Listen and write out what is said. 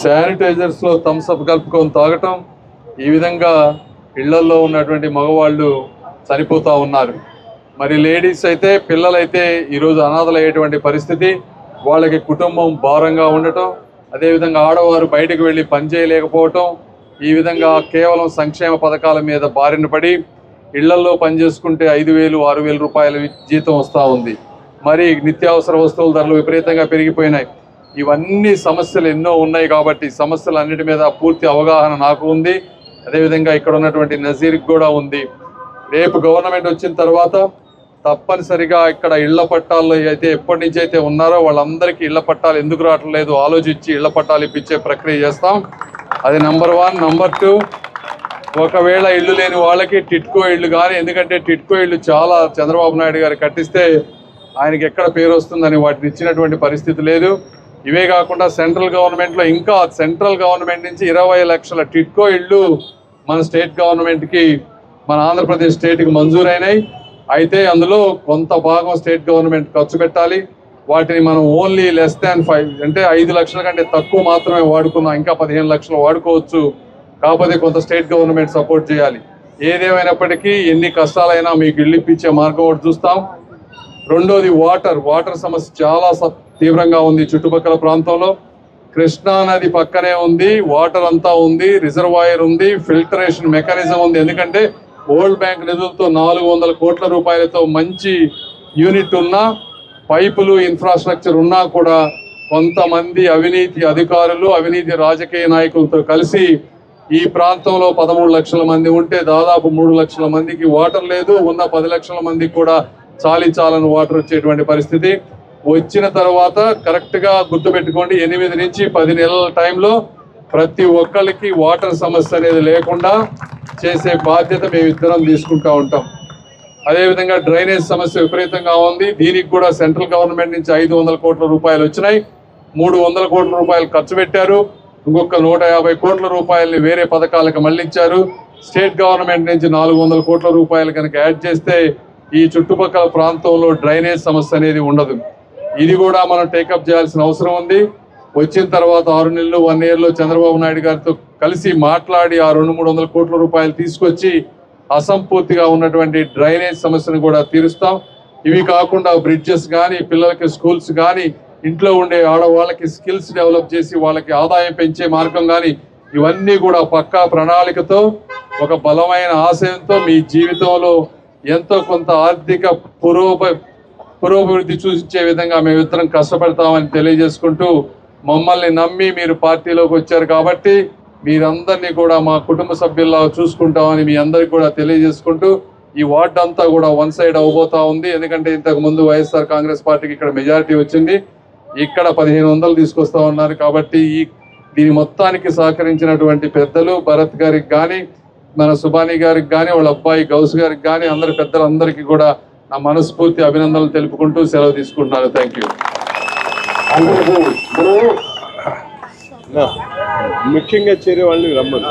శానిటైజర్స్లో Thums Up కలుపుకొని తాగటం ఈ విధంగా ఇళ్ళల్లో ఉన్నటువంటి మగవాళ్ళు చనిపోతూ ఉన్నారు. మరి లేడీస్ అయితే పిల్లలైతే ఈరోజు అనాథలయ్యేటువంటి పరిస్థితి. వాళ్ళకి కుటుంబం భారంగా ఉండటం అదేవిధంగా ఆడవారు బయటకు వెళ్ళి పనిచేయలేకపోవటం ఈ విధంగా కేవలం సంక్షేమ పథకాల మీద బారిన పడి ఇళ్ళల్లో పనిచేసుకుంటే ఐదు వేలు ఆరు వేల రూపాయల జీతం వస్తూ ఉంది. మరి నిత్యావసర వస్తువుల ధరలు విపరీతంగా పెరిగిపోయినాయి. ఇవన్నీ సమస్యలు ఎన్నో ఉన్నాయి కాబట్టి సమస్యలు అన్నిటి మీద పూర్తి అవగాహన నాకు ఉంది. అదేవిధంగా ఇక్కడ ఉన్నటువంటి నజీర్కి కూడా ఉంది. రేపు గవర్నమెంట్ వచ్చిన తర్వాత తప్పనిసరిగా ఇక్కడ ఇళ్ళ పట్టాల్లో అయితే ఎప్పటి నుంచి అయితే ఉన్నారో వాళ్ళందరికీ ఇళ్ళ పట్టాలు ఎందుకు రావట్లేదు ఆలోచించి ఇళ్ళ పట్టాలు ఇప్పించే ప్రక్రియ చేస్తాం. అది నంబర్ వన్. నంబర్ టూ ఒకవేళ ఇల్లు లేని వాళ్ళకి టిట్కో ఇల్లు కానీ ఎందుకంటే టిట్కో ఇల్లు చాలా చంద్రబాబు నాయుడు గారు కట్టిస్తే ఆయనకి ఎక్కడ పేరు వస్తుందని వాటిని ఇచ్చినటువంటి పరిస్థితి లేదు. ఇవే కాకుండా సెంట్రల్ గవర్నమెంట్లో ఇంకా సెంట్రల్ గవర్నమెంట్ నుంచి ఇరవై లక్షల టిట్కో ఇళ్ళు మన స్టేట్ గవర్నమెంట్కి మన ఆంధ్రప్రదేశ్ స్టేట్కి మంజూరైనాయి. అయితే అందులో కొంత భాగం స్టేట్ గవర్నమెంట్ ఖర్చు పెట్టాలి. వాటిని మనం ఓన్లీ లెస్ దాన్ ఫైవ్ అంటే ఐదు లక్షల కంటే తక్కువ మాత్రమే వాడుకున్నాం. ఇంకా పదిహేను లక్షలు వాడుకోవచ్చు. కాకపోతే కొంత స్టేట్ గవర్నమెంట్ సపోర్ట్ చేయాలి. ఏదేమైనప్పటికీ ఎన్ని కష్టాలైనా మీకు ఇల్లు ఇప్పించే మార్గం ఒకటి చూస్తాం. రెండోది వాటర్. వాటర్ సమస్య చాలా తీవ్రంగా ఉంది. చుట్టుపక్కల ప్రాంతంలో కృష్ణా నది పక్కనే ఉంది. వాటర్ అంతా ఉంది. రిజర్వాయర్ ఉంది. ఫిల్టరేషన్ మెకానిజం ఉంది. ఎందుకంటే వరల్డ్ బ్యాంక్ నిధులతో నాలుగు వందల కోట్ల రూపాయలతో మంచి యూనిట్ ఉన్నా పైపులు ఇన్ఫ్రాస్ట్రక్చర్ ఉన్నా కూడా కొంతమంది అవినీతి అధికారులు అవినీతి రాజకీయ నాయకులతో కలిసి ఈ ప్రాంతంలో పదమూడు లక్షల మంది ఉంటే దాదాపు మూడు లక్షల మందికి వాటర్ లేదు. ఉన్న పది లక్షల మందికి కూడా చాలి చాలని వాటర్ వచ్చేటువంటి పరిస్థితి. వచ్చిన తర్వాత కరెక్ట్గా గుర్తుపెట్టుకోండి ఎనిమిది నుంచి పది నెలల టైంలో ప్రతి ఒక్కరికి వాటర్ సమస్య అనేది లేకుండా చేసే బాధ్యత మేము ఇద్దరం తీసుకుంటా ఉంటాం. అదేవిధంగా డ్రైనేజ్ సమస్య విపరీతంగా ఉంది. దీనికి కూడా సెంట్రల్ గవర్నమెంట్ నుంచి ఐదు వందల కోట్ల రూపాయలు వచ్చినాయి. మూడు వందల కోట్ల రూపాయలు ఖర్చు పెట్టారు. ఇంకొక నూట యాభై కోట్ల రూపాయలని వేరే పథకాలకు మళ్ళించారు. స్టేట్ గవర్నమెంట్ నుంచి నాలుగు వందల కోట్ల రూపాయలు కనుక యాడ్ చేస్తే ఈ చుట్టుపక్కల ప్రాంతంలో డ్రైనేజ్ సమస్య అనేది ఉండదు. ఇది కూడా మనం టేకప్ చేయాల్సిన అవసరం ఉంది. వచ్చిన తర్వాత ఆరు నెలలు వన్ ఇయర్లో చంద్రబాబు నాయుడు గారితో కలిసి మాట్లాడి ఆ రెండు మూడు వందల కోట్ల రూపాయలు తీసుకొచ్చి అసంపూర్తిగా ఉన్నటువంటి డ్రైనేజ్ సమస్యను కూడా తీరుస్తాం. ఇవి కాకుండా బ్రిడ్జెస్ కానీ పిల్లలకి స్కూల్స్ కానీ ఇంట్లో ఉండే ఆడవాళ్ళకి స్కిల్స్ డెవలప్ చేసి వాళ్ళకి ఆదాయం పెంచే మార్గం కానీ ఇవన్నీ కూడా పక్కా ప్రణాళికతో ఒక బలమైన ఆశయంతో మీ జీవితంలో ఎంతో కొంత ఆర్థిక పురోగ పురోభివృద్ధి చూసించే విధంగా మేమిద్దరం కష్టపడతామని తెలియజేసుకుంటూ మమ్మల్ని నమ్మి మీరు పార్టీలోకి వచ్చారు కాబట్టి మీరందరినీ కూడా మా కుటుంబ సభ్యుల్లా చూసుకుంటామని మీ అందరికి కూడా తెలియజేసుకుంటూ ఈ వార్డు అంతా కూడా వన్ సైడ్ అవబోతా ఉంది. ఎందుకంటే ఇంతకు ముందు వైఎస్ఆర్ కాంగ్రెస్ పార్టీకి ఇక్కడ మెజారిటీ వచ్చింది. ఇక్కడ పదిహేను వందలు తీసుకొస్తా ఉన్నారు కాబట్టి ఈ దీని మొత్తానికి సహకరించినటువంటి పెద్దలు భరత్ గారికి కానీ మన సుబానీ గారికి కానీ వాళ్ళ అబ్బాయి గౌస్ గారికి కానీ అందరి పెద్దలందరికీ కూడా నా మనస్ఫూర్తి అభినందనలు తెలుపుకుంటూ సెలవు తీసుకుంటున్నాను. థ్యాంక్ యూ ముఖ్యంగా చేరే వాళ్ళని రమ్మను.